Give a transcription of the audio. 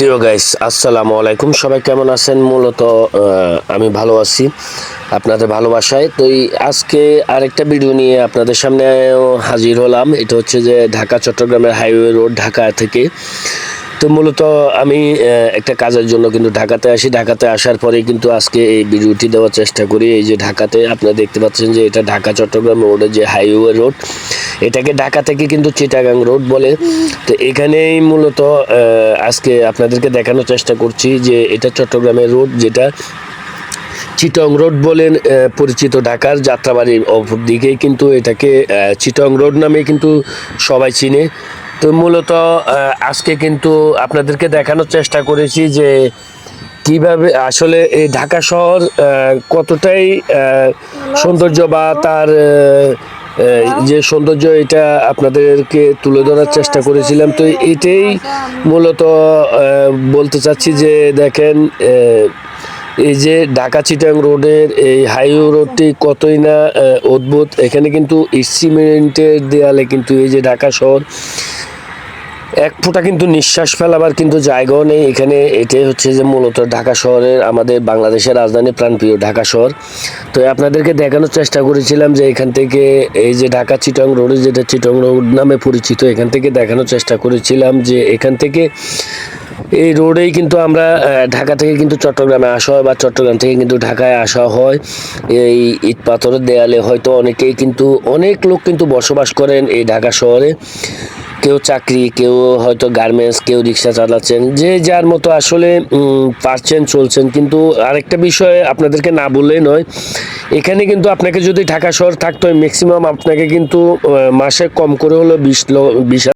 প্রিয় গাইস আসসালামু আলাইকুম। সবাই কেমন আছেন? মূলত আমি ভালো আছি আপনাদের ভালোবাসায়। তো আজকে আরেকটা ভিডিও নিয়ে আপনাদের সামনে হাজির হলাম। এটা হচ্ছে যে ঢাকা, চট্টগ্রামের হাইওয়ে রোড ঢাকা থেকে। তো মূলত আমি একটা কাজের জন্য কিন্তু ঢাকাতে আসি। ঢাকাতে আসার পরে কিন্তু আজকে এই ভিডিওটি দেওয়ার চেষ্টা করি। এই যে ঢাকাতে আপনারা দেখতে পাচ্ছেন যে এটা ঢাকা, চট্টগ্রাম রোডের যে হাইওয়ে রোড এটাকে ঢাকা থেকে কিন্তু চিটাগাং রোড বলে। তো এখানেই মূলত আজকে আপনাদেরকে দেখানোর চেষ্টা করছি যে এটা চট্টগ্রামের রোড যেটা চিটং রোড বলেন পরিচিত ঢাকার যাত্রাবাড়ির অপর দিকেই কিন্তু এটাকে চিটং রোড নামে কিন্তু সবাই চিনে। তো মূলত আজকে কিন্তু আপনাদেরকে দেখানোর চেষ্টা করেছি যে কীভাবে আসলে এই ঢাকা শহর কতটাই সৌন্দর্য বা তার যে সৌন্দর্য, এটা আপনাদেরকে তুলে ধরার চেষ্টা করেছিলাম। তো এটাই মূলত বলতে চাচ্ছি যে দেখেন এই যে ঢাকা চিটাং রোডের এই হাইওয়ে রোডটি কতই না অদ্ভুত। এখানে কিন্তু ইসিমেন্টের দেয়ালে কিন্তু এই যে ঢাকা শহর এক ফোঁটা কিন্তু নিঃশ্বাস ফেলাবার কিন্তু জায়গাও নেই। এখানে এটাই হচ্ছে যে মূলত ঢাকা শহরের আমাদের বাংলাদেশের রাজধানী প্রাণপ্রিয় ঢাকা শহর। তো আপনাদেরকে দেখানোর চেষ্টা করেছিলাম যে এখান থেকে এই যে ঢাকা চিটং রোডে যেটা চিটং রোড নামে পরিচিত, এখান থেকে দেখানোর চেষ্টা করেছিলাম যে এখান থেকে এই রোডেই কিন্তু আমরা ঢাকা থেকে কিন্তু চট্টগ্রামে আসা হয় বা চট্টগ্রাম থেকে কিন্তু ঢাকায় আসা হয়। এই ইট পাথরের দেয়ালে হয়তো অনেকেই কিন্তু, অনেক লোক কিন্তু বসবাস করেন এই ঢাকা শহরে। কেউ চাকরি, কেউ হয়তো গার্মেন্টস কেউ রিক্সা চালাচ্ছেন, যে যার মতো আসলে পারছেন, চলছেন। কিন্তু আরেকটা বিষয় আপনাদেরকে না বললেই নয়, এখানে কিন্তু আপনাকে যদি ঢাকা শহর থাকতো ম্যাক্সিমাম আপনাকে কিন্তু মাসে কম করে হলো বিশ বিশ